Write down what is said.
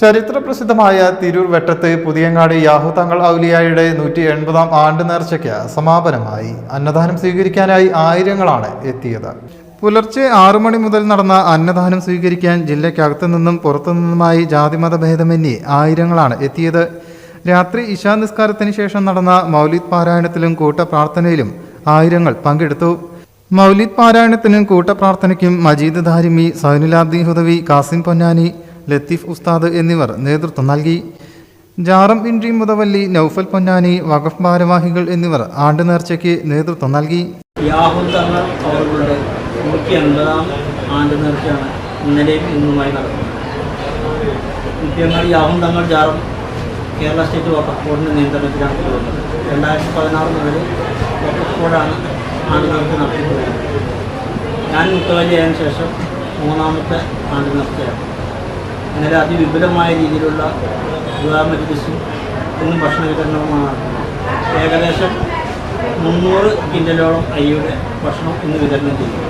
ചരിത്ര പ്രസിദ്ധമായ തിരൂർ വെട്ടത്ത് പുതിയങ്ങാടി യാഹു തങ്ങൾ ഔലിയായുടെ നൂറ്റി എൺപതാം ആണ്ട് നേർച്ചയ്ക്ക് സമാപനമായി. അന്നദാനം സ്വീകരിക്കാനായി ആയിരങ്ങളാണ് എത്തിയത്. പുലർച്ചെ ആറു മണി മുതൽ നടന്ന അന്നദാനം സ്വീകരിക്കാൻ ജില്ലയ്ക്കകത്തു നിന്നും പുറത്തു നിന്നുമായി ജാതിമത ഭേദമന്യേ ആയിരങ്ങളാണ് എത്തിയത്. രാത്രി ഇശാ നിസ്കാരത്തിന് ശേഷം നടന്ന മൗലിദ് പാരായണത്തിലും കൂട്ടപ്രാർത്ഥനയിലും ആയിരങ്ങൾ പങ്കെടുത്തു. മൗലിദ് പാരായണത്തിനും കൂട്ടപ്രാർത്ഥനയ്ക്കും മജീദ് ധാരിമി സൈനുലാബ്ദി ഹുദവി കാസിം പൊന്നാനി ലത്തീഫ് ഉസ്താദ് എന്നിവർ നേതൃത്വം നൽകി. ജാറം ഇൻട്രി മുതവല്ലി നൌഫൽ പൊന്നാനി വഖഫ് ഭാരവാഹികൾ എന്നിവർ ആണ്ട് നേർച്ചയ്ക്ക് നേതൃത്വം നൽകി. അവരുടെ നൂറ്റി അൻപതാം ആണ്ട് നേർച്ചയാണ് ഇന്നലെയും ഇന്നുമായി നടക്കുന്നത്. നൂറ്റിയങ്ങാടി യാഹുൽ തങ്ങൾ ജാറും കേരള സ്റ്റേറ്റ് വക്കഫ് ബോർഡിന്റെ നിയന്ത്രണത്തിലാണ് പോകുന്നത് രണ്ടായിരത്തി പതിനാറ് മുതൽ വക്കഫ് ബോർഡാണ് ആണ്ട് നേർച്ച നടത്തിയിട്ടുള്ളത് ഞാൻ മുത്തവല്ലിയായതിനു ശേഷം മൂന്നാമത്തെ ആണ്ട് നേർച്ചയാണ് ഇന്നലെ അതിവിപുലമായ രീതിയിലുള്ള മജ്ലിസും ഇന്നും ഭക്ഷണ വിതരണവുമാണ് ഏകദേശം മുന്നൂറ് കിൻഡലോളം അയ്യയുടെ ഭക്ഷണം ഇന്ന് വിതരണം ചെയ്തു.